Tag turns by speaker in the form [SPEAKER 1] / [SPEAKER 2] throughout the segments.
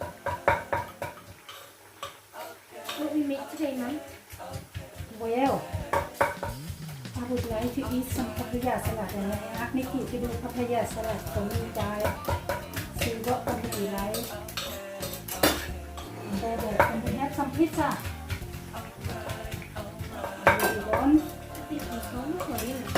[SPEAKER 1] want her to do what we make today, Mum?
[SPEAKER 2] Well, I would like to eat some papaya salad and I asked Nikki to do papaya salad for me guys. See what would you like? And then and we have some pizza. You want? I
[SPEAKER 1] think he's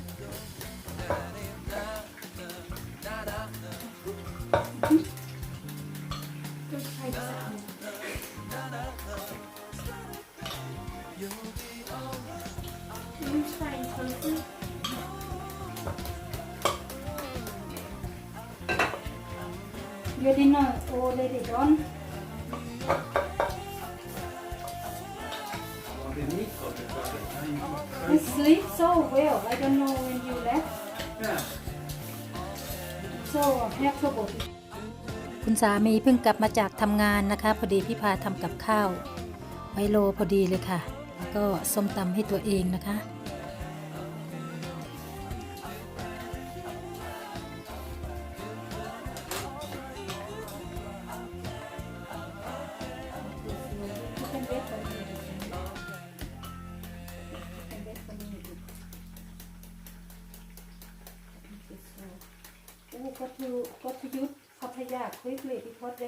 [SPEAKER 2] You dinner already done.
[SPEAKER 3] You
[SPEAKER 2] sleep so well. I don't know when you left. So have trouble. คุณสามีเพิ่งกลับมาจากทำงานนะคะ พอดีพี่พาทำกับข้าวไวโลพอดีเลยค่ะ แล้วก็ส้มตำให้ตัวเองนะคะ อก็ทุก็ทุยุทธพัทยาคุยเปลือยพิพดเด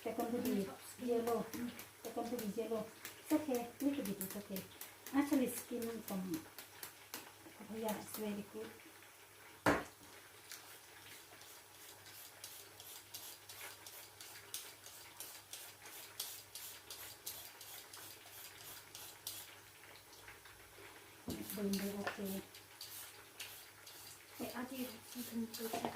[SPEAKER 2] แต่คนผู้ดี
[SPEAKER 1] เยลโล
[SPEAKER 2] แต่คนผู้ดีเยลโลสักแคนี่คือดีโอเคอาชลิสกินของพัทยาสวีดิคู Then they okay.
[SPEAKER 1] Wait, I'll do something to check.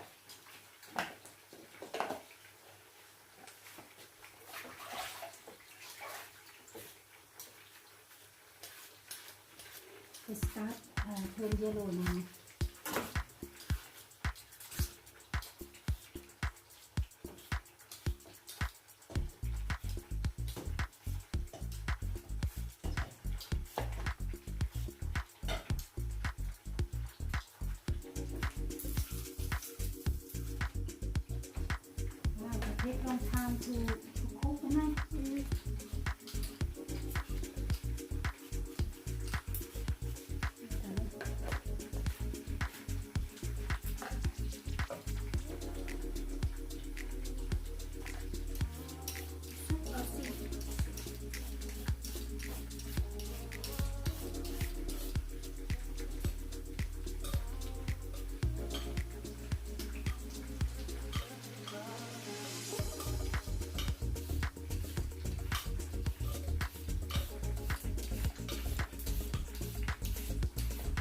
[SPEAKER 2] They start uh, turn yellow now. It take long time to, to cook,
[SPEAKER 1] right?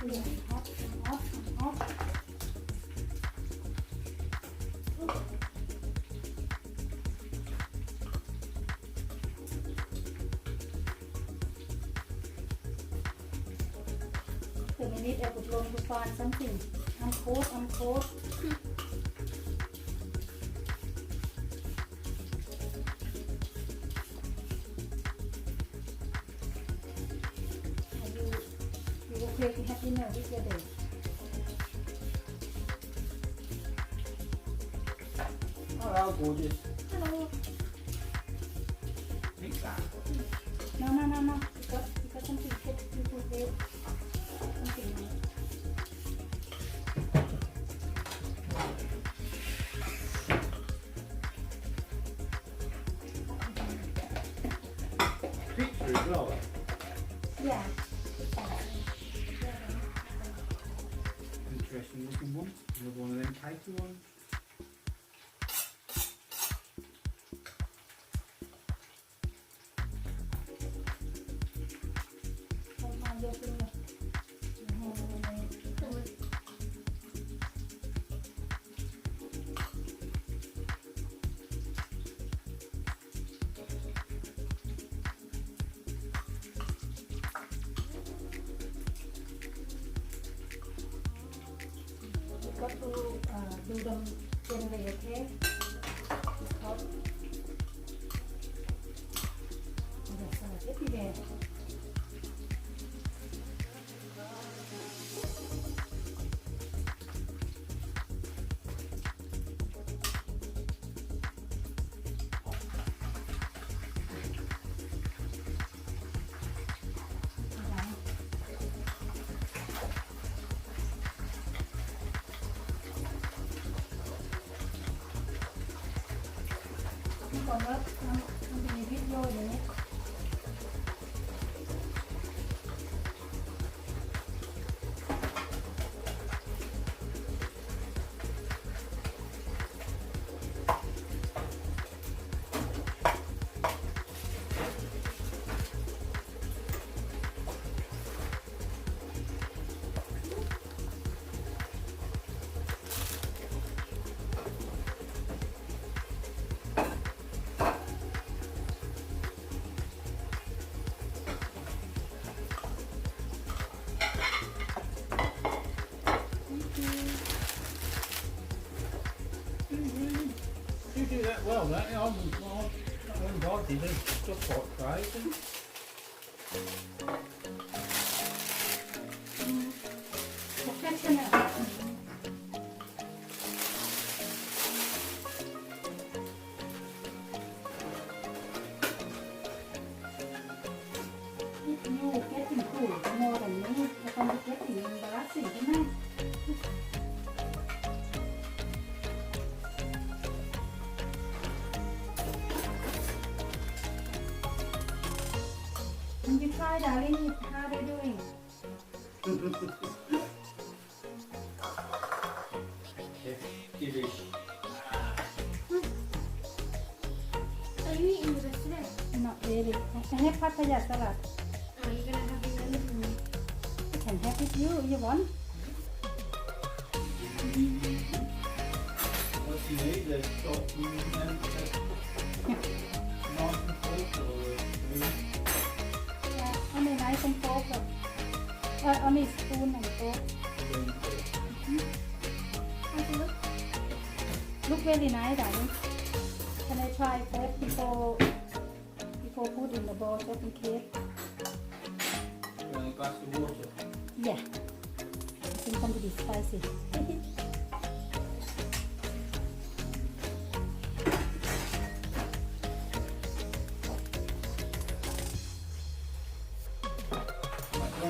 [SPEAKER 2] The minute I would want to find something. I'm cold, I'm cold.
[SPEAKER 3] Hello, gorgeous.
[SPEAKER 1] Hello.
[SPEAKER 3] Pizza.
[SPEAKER 2] No, no, no, no. You got, you got something to put, there. Something else.
[SPEAKER 3] Pizza as well.
[SPEAKER 2] Yeah.
[SPEAKER 3] Interesting looking one. Another one of them cakey ones.
[SPEAKER 2] To uh, do them generally, okay? It's hot. Baba, bir, bir, bir,
[SPEAKER 3] well, that. I wouldn't, I wouldn't bother you. It's just what
[SPEAKER 2] Can you try, darling? How are they doing?
[SPEAKER 3] Kiddish.
[SPEAKER 1] Are you eating the rest of it?
[SPEAKER 2] Not really. I can have papaya salad.
[SPEAKER 1] Are you gonna have your living room?
[SPEAKER 2] I can have with you if you want.
[SPEAKER 3] What you need, the salt you need then. Nice and or
[SPEAKER 2] Yeah, only knife and fork. but- Uh, only spoon and fork.
[SPEAKER 1] How's it look?
[SPEAKER 2] Very nice, darling. Can I try first before before put in the bowl just in case?
[SPEAKER 3] a glass of water.
[SPEAKER 2] Yeah. I think it's going to be spicy.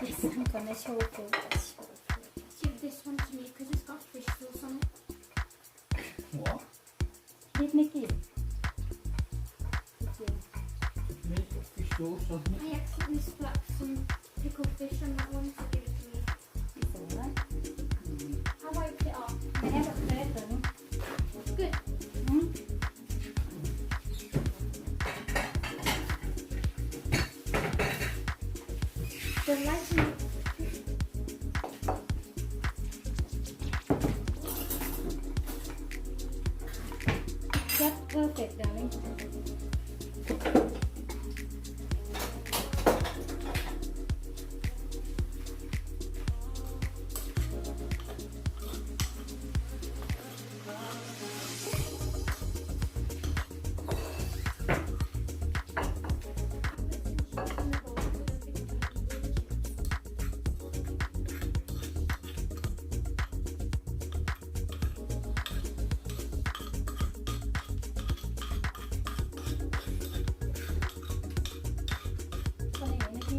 [SPEAKER 2] Yes, I'm gonna show you.
[SPEAKER 1] Give this one to me because it's got fish sauce on it.
[SPEAKER 3] What?
[SPEAKER 2] Uh,
[SPEAKER 3] Meat got fish sauce on it.
[SPEAKER 1] I accidentally splat some pickled fish on that one, so give it to me.
[SPEAKER 2] it's alright.
[SPEAKER 1] I wiped it off.
[SPEAKER 2] I have a though.
[SPEAKER 1] Good.
[SPEAKER 2] Just perfect, darling.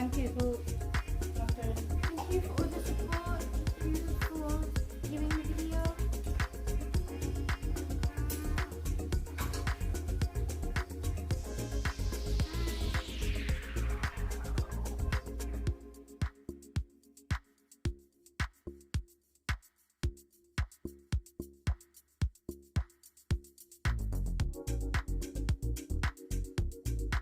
[SPEAKER 2] No problem.